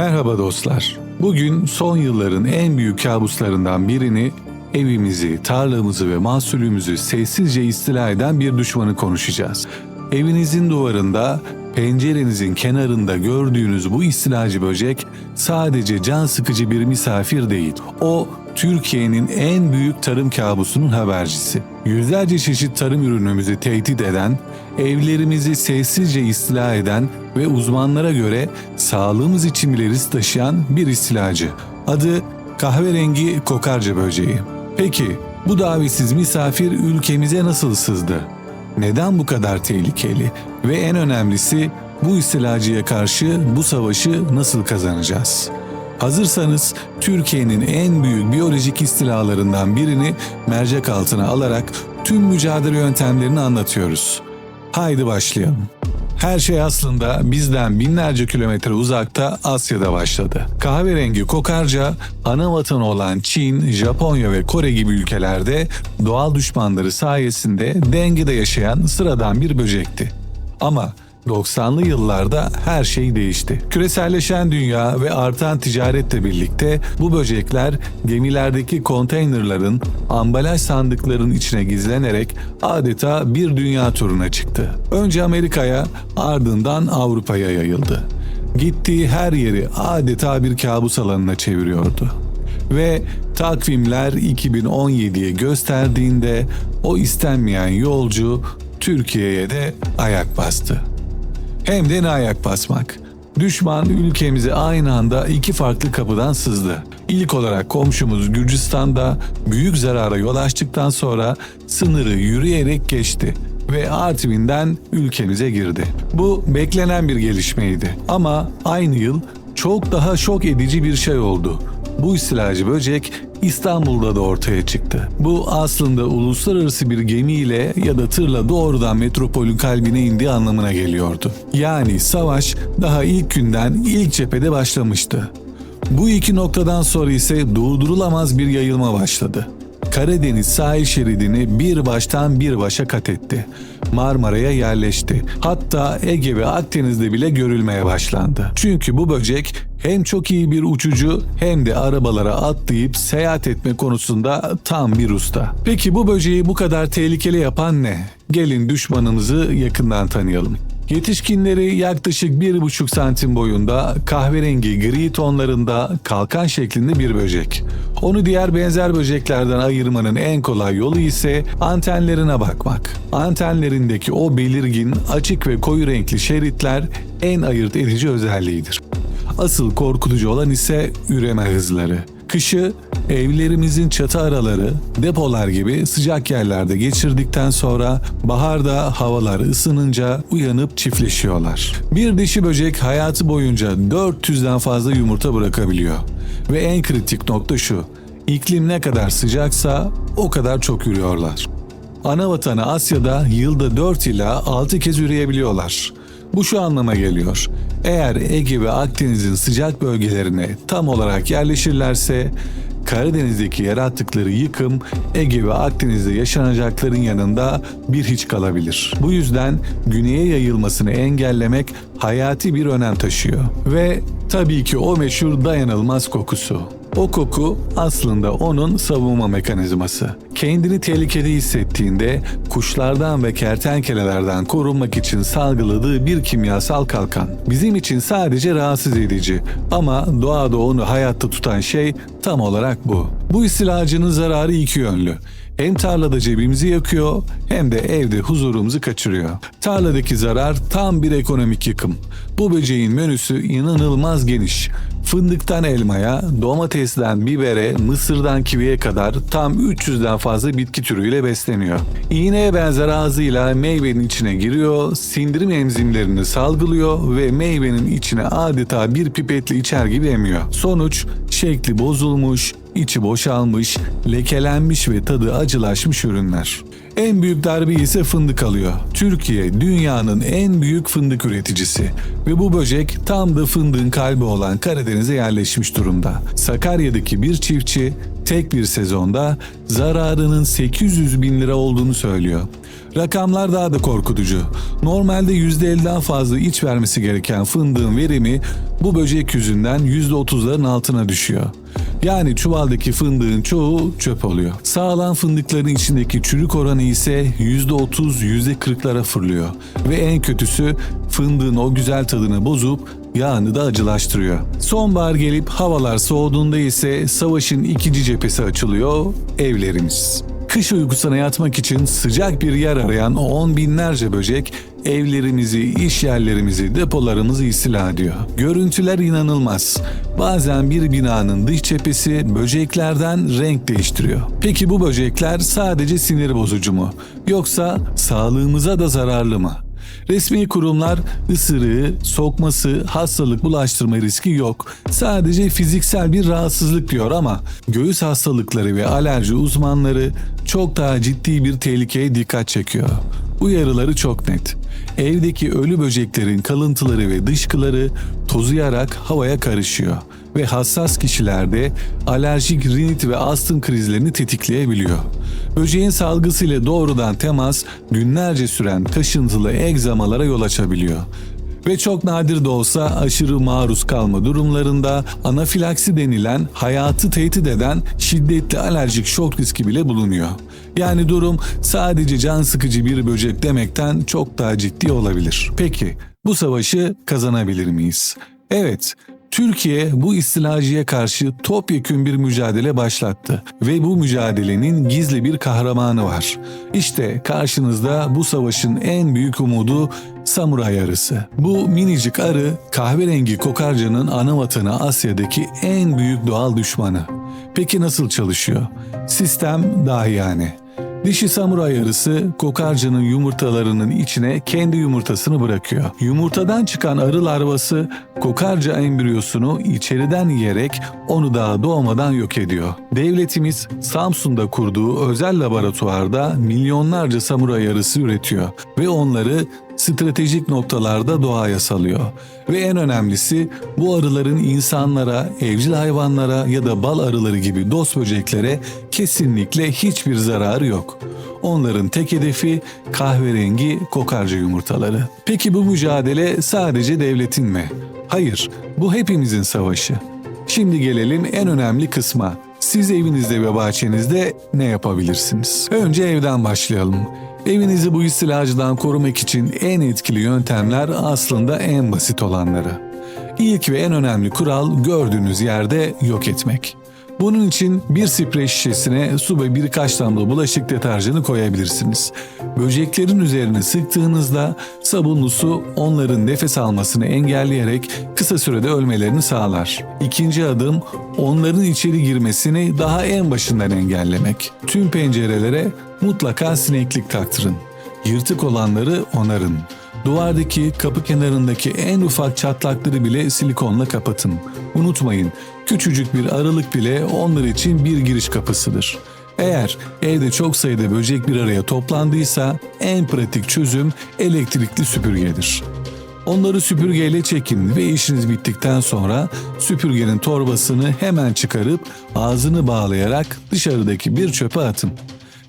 Merhaba dostlar. Bugün son yılların en büyük kabuslarından birini evimizi, tarlamızı ve mahsulümüzü sessizce istila eden bir düşmanı konuşacağız. Evinizin duvarında, pencerenizin kenarında gördüğünüz bu istilacı böcek sadece can sıkıcı bir misafir değil. O Türkiye'nin en büyük tarım kabusunun habercisi. Yüzlerce çeşit tarım ürünümüzü tehdit eden, evlerimizi sessizce istila eden ve uzmanlara göre sağlığımız için bile risk taşıyan bir istilacı. Adı kahverengi kokarca böceği. Peki bu davetsiz misafir ülkemize nasıl sızdı? Neden bu kadar tehlikeli? Ve en önemlisi bu istilacıya karşı bu savaşı nasıl kazanacağız? Hazırsanız Türkiye'nin en büyük biyolojik istilalarından birini mercek altına alarak tüm mücadele yöntemlerini anlatıyoruz. Haydi başlayalım. Her şey aslında bizden binlerce kilometre uzakta Asya'da başladı. Kahverengi kokarca ana vatanı olan Çin, Japonya ve Kore gibi ülkelerde doğal düşmanları sayesinde dengede yaşayan sıradan bir böcekti. Ama 90'lı yıllarda her şey değişti. Küreselleşen dünya ve artan ticaretle birlikte bu böcekler gemilerdeki konteynerların, ambalaj sandıkların içine gizlenerek adeta bir dünya turuna çıktı. Önce Amerika'ya, ardından Avrupa'ya yayıldı. Gittiği her yeri adeta bir kabus alanına çeviriyordu. Ve takvimler 2017'ye gösterdiğinde o istenmeyen yolcu Türkiye'ye de ayak bastı. Hem de ne ayak basmak. Düşman ülkemize aynı anda iki farklı kapıdan sızdı. İlk olarak komşumuz Gürcistan'da büyük zarara yol açtıktan sonra sınırı yürüyerek geçti ve Artvin'den ülkemize girdi. Bu beklenen bir gelişmeydi ama aynı yıl çok daha şok edici bir şey oldu. Bu istilacı böcek İstanbul'da da ortaya çıktı. Bu aslında uluslararası bir gemiyle ya da tırla doğrudan metropolün kalbine indiği anlamına geliyordu. Yani savaş daha ilk günden ilk cephede başlamıştı. Bu iki noktadan sonra ise durdurulamaz bir yayılma başladı. Karadeniz sahil şeridini bir baştan bir başa kat etti. Marmara'ya yerleşti. Hatta Ege ve Akdeniz'de bile görülmeye başlandı. Çünkü bu böcek hem çok iyi bir uçucu hem de arabalara atlayıp seyahat etme konusunda tam bir usta. Peki bu böceği bu kadar tehlikeli yapan ne? Gelin düşmanımızı yakından tanıyalım. Yetişkinleri yaklaşık 1,5 santim boyunda kahverengi gri tonlarında kalkan şeklinde bir böcek. Onu diğer benzer böceklerden ayırmanın en kolay yolu ise antenlerine bakmak. Antenlerindeki o belirgin açık ve koyu renkli şeritler en ayırt edici özelliğidir. Asıl korkutucu olan ise üreme hızları. Kışı evlerimizin çatı araları, depolar gibi sıcak yerlerde geçirdikten sonra baharda havalar ısınınca uyanıp çiftleşiyorlar. Bir dişi böcek hayatı boyunca 400'den fazla yumurta bırakabiliyor. Ve en kritik nokta şu. İklim ne kadar sıcaksa o kadar çok ürüyorlar. Ana vatanı Asya'da yılda 4 ila 6 kez üreyebiliyorlar. Bu şu anlama geliyor. Eğer Ege ve Akdeniz'in sıcak bölgelerine tam olarak yerleşirlerse Karadeniz'deki yarattıkları yıkım Ege ve Akdeniz'de yaşanacakların yanında bir hiç kalabilir. Bu yüzden güneye yayılmasını engellemek hayati bir önem taşıyor. Ve tabii ki o meşhur dayanılmaz kokusu. O koku aslında onun savunma mekanizması. Kendini tehlikede hissettiğinde kuşlardan ve kertenkelelerden korunmak için salgıladığı bir kimyasal kalkan. Bizim için sadece rahatsız edici ama doğada onu hayatta tutan şey tam olarak bu. Bu istilacının zararı iki yönlü. Hem tarlada cebimizi yakıyor hem de evde huzurumuzu kaçırıyor. Tarladaki zarar tam bir ekonomik yıkım. Bu böceğin menüsü inanılmaz geniş. Fındıktan elmaya, domatesten bibere, mısırdan kiviye kadar tam 300'den fazla bitki türüyle besleniyor. İğneye benzer ağzıyla meyvenin içine giriyor, sindirim enzimlerini salgılıyor ve meyvenin içine adeta bir pipetle içer gibi emiyor. Sonuç şekli bozulmuş, içi boşalmış, lekelenmiş ve tadı acılaşmış ürünler. En büyük darbe ise fındık alıyor. Türkiye dünyanın en büyük fındık üreticisi ve bu böcek tam da fındığın kalbi olan Karadeniz'e yerleşmiş durumda. Sakarya'daki bir çiftçi tek bir sezonda zararının 800 bin lira olduğunu söylüyor. Rakamlar daha da korkutucu. Normalde %50'den fazla iç vermesi gereken fındığın verimi bu böcek yüzünden %30'ların altına düşüyor. Yani çuvaldaki fındığın çoğu çöp oluyor. Sağlam fındıkların içindeki çürük oranı ise %30, %40'lara fırlıyor. Ve en kötüsü fındığın o güzel tadını bozup yağını da acılaştırıyor. Sonbahar gelip havalar soğuduğunda ise savaşın ikinci cephesi açılıyor, evlerimiz. Kış uykusuna yatmak için sıcak bir yer arayan o on binlerce böcek evlerimizi, iş yerlerimizi, depolarımızı istila ediyor. Görüntüler inanılmaz. Bazen bir binanın dış cephesi böceklerden renk değiştiriyor. Peki bu böcekler sadece sinir bozucu mu? Yoksa sağlığımıza da zararlı mı? Resmi kurumlar ısırığı, sokması, hastalık bulaştırma riski yok. Sadece fiziksel bir rahatsızlık diyor ama göğüs hastalıkları ve alerji uzmanları çok daha ciddi bir tehlikeye dikkat çekiyor. Uyarıları çok net. Evdeki ölü böceklerin kalıntıları ve dışkıları tozuyarak havaya karışıyor ve hassas kişilerde alerjik rinit ve astım krizlerini tetikleyebiliyor. Böceğin salgısıyla doğrudan temas günlerce süren kaşıntılı egzamalara yol açabiliyor. Ve çok nadir de olsa aşırı maruz kalma durumlarında anafilaksi denilen hayatı tehdit eden şiddetli alerjik şok riski bile bulunuyor. Yani durum sadece can sıkıcı bir böcek demekten çok daha ciddi olabilir. Peki bu savaşı kazanabilir miyiz? Evet, Türkiye bu istilacıya karşı topyekün bir mücadele başlattı ve bu mücadelenin gizli bir kahramanı var. İşte karşınızda bu savaşın en büyük umudu samuray arısı. Bu minicik arı kahverengi kokarcanın ana vatanı Asya'daki en büyük doğal düşmanı. Peki nasıl çalışıyor? Sistem dahi yani. Dişi samuray arısı kokarcanın yumurtalarının içine kendi yumurtasını bırakıyor. Yumurtadan çıkan arı larvası kokarca embriyosunu içeriden yiyerek onu daha doğmadan yok ediyor. Devletimiz Samsun'da kurduğu özel laboratuvarda milyonlarca samuray arısı üretiyor ve onları stratejik noktalarda doğaya salıyor. Ve en önemlisi bu arıların insanlara, evcil hayvanlara ya da bal arıları gibi dost böceklere kesinlikle hiçbir zararı yok. Onların tek hedefi kahverengi kokarca yumurtaları. Peki bu mücadele sadece devletin mi? Hayır, bu hepimizin savaşı. Şimdi gelelim en önemli kısma. Siz evinizde ve bahçenizde ne yapabilirsiniz? Önce evden başlayalım. Evinizi bu istilacıdan korumak için en etkili yöntemler aslında en basit olanları. İlk ve en önemli kural gördüğünüz yerde yok etmek. Bunun için bir sprey şişesine su ve birkaç damla bulaşık deterjanı koyabilirsiniz. Böceklerin üzerine sıktığınızda sabunlu su onların nefes almasını engelleyerek kısa sürede ölmelerini sağlar. İkinci adım onların içeri girmesini daha en başından engellemek. Tüm pencerelere mutlaka sineklik taktırın. Yırtık olanları onarın. Duvardaki, kapı kenarındaki en ufak çatlakları bile silikonla kapatın. Unutmayın, küçücük bir aralık bile onlar için bir giriş kapısıdır. Eğer evde çok sayıda böcek bir araya toplandıysa en pratik çözüm elektrikli süpürgedir. Onları süpürgeyle çekin ve işiniz bittikten sonra süpürgenin torbasını hemen çıkarıp ağzını bağlayarak dışarıdaki bir çöpe atın.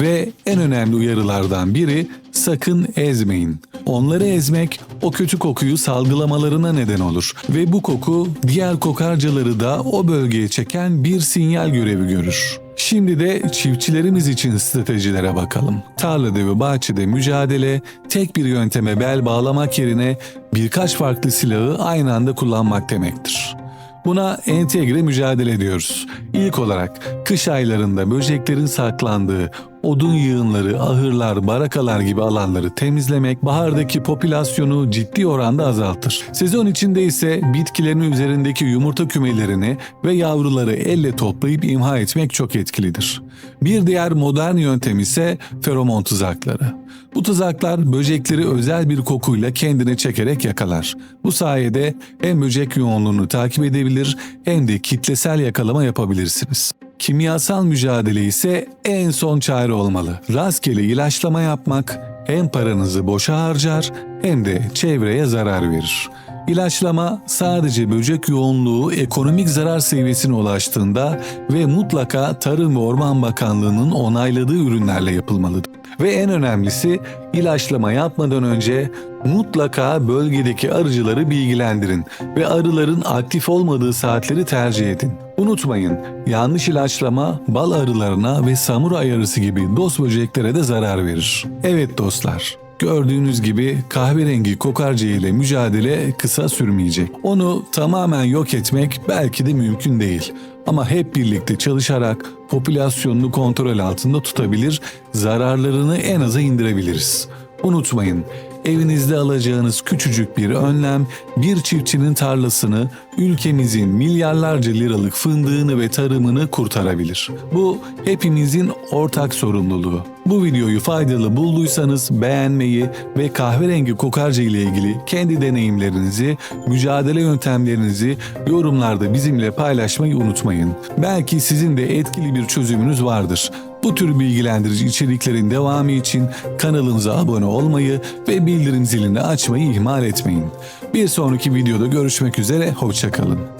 Ve en önemli uyarılardan biri sakın ezmeyin. Onları ezmek o kötü kokuyu salgılamalarına neden olur ve bu koku diğer kokarcaları da o bölgeye çeken bir sinyal görevi görür. Şimdi de çiftçilerimiz için stratejilere bakalım. Tarlada ve bahçede mücadele tek bir yönteme bel bağlamak yerine birkaç farklı silahı aynı anda kullanmak demektir. Buna entegre mücadele diyoruz. İlk olarak kış aylarında böceklerin saklandığı odun yığınları, ahırlar, barakalar gibi alanları temizlemek bahardaki popülasyonu ciddi oranda azaltır. Sezon içinde ise bitkilerin üzerindeki yumurta kümelerini ve yavruları elle toplayıp imha etmek çok etkilidir. Bir diğer modern yöntem ise feromon tuzakları. Bu tuzaklar böcekleri özel bir kokuyla kendine çekerek yakalar. Bu sayede hem böcek yoğunluğunu takip edebilir hem de kitlesel yakalama yapabilirsiniz. Kimyasal mücadele ise en son çare olmalı. Rastgele ilaçlama yapmak hem paranızı boşa harcar hem de çevreye zarar verir. İlaçlama sadece böcek yoğunluğu ekonomik zarar seviyesine ulaştığında ve mutlaka Tarım ve Orman Bakanlığı'nın onayladığı ürünlerle yapılmalıdır. Ve en önemlisi ilaçlama yapmadan önce mutlaka bölgedeki arıcıları bilgilendirin ve arıların aktif olmadığı saatleri tercih edin. Unutmayın, yanlış ilaçlama bal arılarına ve samuray arısı gibi dost böceklere de zarar verir. Evet dostlar, Gördüğünüz gibi kahverengi kokarca ile mücadele kısa sürmeyecek. Onu tamamen yok etmek belki de mümkün değil. Ama hep birlikte çalışarak popülasyonunu kontrol altında tutabilir, zararlarını en aza indirebiliriz. Unutmayın, evinizde alacağınız küçücük bir önlem bir çiftçinin tarlasını, ülkemizin milyarlarca liralık fındığını ve tarımını kurtarabilir. Bu hepimizin ortak sorumluluğu. Bu videoyu faydalı bulduysanız beğenmeyi ve kahverengi kokarca ile ilgili kendi deneyimlerinizi, mücadele yöntemlerinizi yorumlarda bizimle paylaşmayı unutmayın. Belki sizin de etkili bir çözümünüz vardır. Bu tür bilgilendirici içeriklerin devamı için kanalımıza abone olmayı ve bildirim zilini açmayı ihmal etmeyin. Bir sonraki videoda görüşmek üzere, hoşçakalın.